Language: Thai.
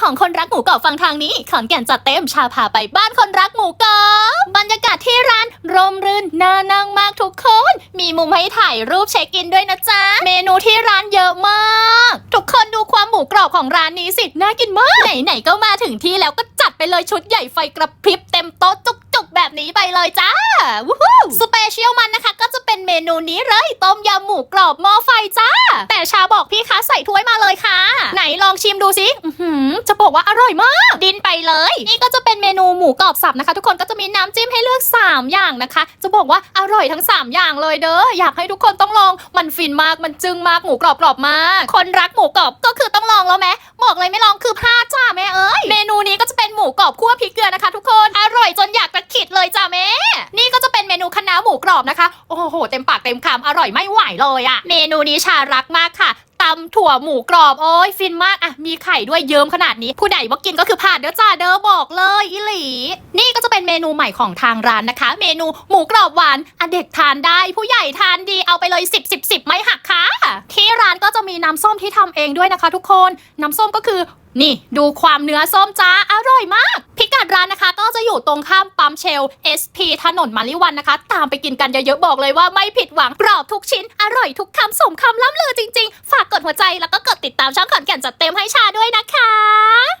ของคนรักหมูกรอบฟังทางนี้ขอนแก่นจัดเต็มชาพาไปบ้านคนรักหมูกรอบบรรยากาศที่ร้านร่มรื่นน่านั่งมากทุกคน มีมุมให้ถ่ายรูปเช็คอินด้วยนะจ๊ะ เมนูที่ร้านเยอะมาก ทุกคนดูความหมูกรอบของร้านนี้สิน่ากินมากไหนๆก็มาถึงที่แล้วก็จัดไปเลยชุดใหญ่ไฟกระพริบเต็มโต๊ะจุกๆแบบนี้ไปเลยจ้าวู้ฮู้สเปเชียลมันนะคะ ก็จะเป็นเมนูนี้เลยต้มยำหมูกรอบหม้อไฟจ้า แต่ชาบอกพี่คะใส่ถ้วยมาเลยค่ะ ไหนลองชิมดูสิอื้อหือจะบอกว่าอร่อยมาก ดินไปเลย นี่ก็จะเป็นเมนูหมูกรอบสับนะคะ ทุกคนก็จะมีน้ำจิ้มให้เลือก 3 อย่างนะคะ จะบอกว่าอร่อยทั้ง 3 อย่างเลยเด้ออยากให้ทุกคนต้องลองมันฟินมากมันจึ้งมากหมูกรอบกรอบมาก คนรักหมูกรอบก็คือต้องลองแล้วไหมบอกเลยไม่ลองคือพลาดจ้าแม่เอ้ยเมนูนี้ก็จะเป็นหมูกรอบคั่วพริกเกลือนะคะ ทุกคนอร่อยจนอยาก จะขิดเลยจ้าแม่ นี่ก็จะเป็นเมนูคะน้าหมูกรอบนะคะ โอ้โห เต็มปากเต็มคำอร่อยไม่ไหวเลยอะเมนูนี้ชารักมากค่ะตำถั่วหมูกรอบ โอ้ยฟินมากอะมีไข่ด้วยเยิ้มขนาดนี้ ผู้ใดว่ากินก็คือผ่านเด้อจ้าเด้อบอกเลยอีหลี นี่ก็จะเป็นเมนูใหม่ของทางร้านนะคะ เมนูหมูกรอบหวานอะเด็กทานได้ ผู้ใหญ่ทานดีเอาไปเลย 10 10 10 ไม่หักค่ะ ที่ร้านก็จะมีน้ำส้มที่ทำเองด้วยนะคะ ทุกคน น้ำส้มก็คือ นี่ ดูความเนื้อส้มจ้าอร่อยมาก พิกัดร้านนะคะ จะอยู่ตรงข้ามปั๊มเชล SP ถนนมาริวันนะคะ ตามไปกินกันเยอะๆบอกเลยว่าไม่ผิดหวังกรอบทุกชิ้น อร่อยทุกคำสมคำล่ำลือจริงๆ ฝากกดหัวใจแล้วก็กดติดตามช่องขอนแก่นจัดเต็มให้ชาด้วยนะคะ